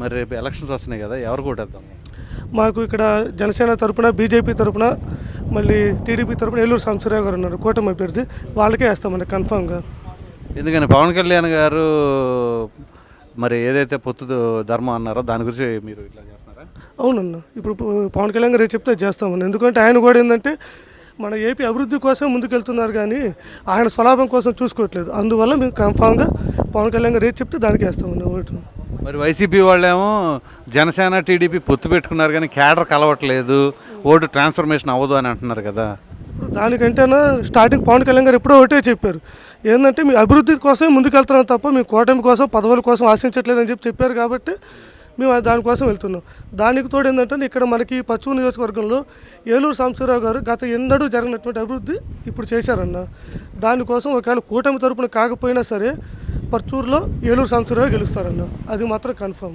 మరి రేపు ఎలక్షన్స్ వస్తున్నాయి కదా ఎవరు కొట్టేద్దాం మాకు ఇక్కడ జనసేన తరపున బీజేపీ తరపున మళ్ళీ టీడీపీ తరపున ఏలూరు సాంబశివరావు గారు ఉన్నారు కూటమి అభ్యర్థి. వాళ్ళకే వేస్తామండి కన్ఫామ్గా. ఎందుకని పవన్ కళ్యాణ్ గారు మరి ఏదైతే పొత్తు ధర్మం అన్నారో దాని గురించి మీరు ఇట్లా చేస్తున్నారా? అవునన్న ఇప్పుడు పవన్ కళ్యాణ్ గారు చెప్తే చేస్తామని ఎందుకంటే ఆయన కూడా ఏంటంటే మన ఏపీ అభివృద్ధి కోసం ముందుకెళ్తున్నారు కానీ ఆయన స్వలాభం కోసం చూసుకోవట్లేదు. అందువల్ల మేము కన్ఫామ్గా పవన్ కళ్యాణ్ గారు ఏది చెప్తే దానికి వేస్తామన్న ఓటు. మరి వైసీపీ వాళ్ళేమో జనసేన టీడీపీ పొత్తు పెట్టుకున్నారు కానీ క్యాడర్ కలవట్లేదు ఓటు ట్రాన్స్ఫర్మేషన్ అవ్వదు అని అంటున్నారు కదా. ఇప్పుడు దానికంటేనా స్టార్టింగ్ పవన్ కళ్యాణ్ గారు ఎప్పుడో ఒకటే చెప్పారు. ఏంటంటే మీ అభివృద్ధి కోసమే ముందుకెళ్తున్నాం తప్ప మీ కూటమి కోసం పదవుల కోసం ఆశించట్లేదని చెప్పి చెప్పారు కాబట్టి మేము దానికోసం వెళ్తున్నాం. దానికి తోడు ఏంటంటే ఇక్కడ మనకి పశ్చిమ నియోజకవర్గంలో ఏలూరు సాంబశివరావు గారు గత ఎన్నడూ జరిగినటువంటి అభివృద్ధి ఇప్పుడు చేశారన్న. దానికోసం ఒకవేళ కూటమి తరపున కాకపోయినా సరే పర్చూరులో ఏలూరు సాంబశివరావు గెలుస్తారన్న. అది మాత్రం కన్ఫర్మ్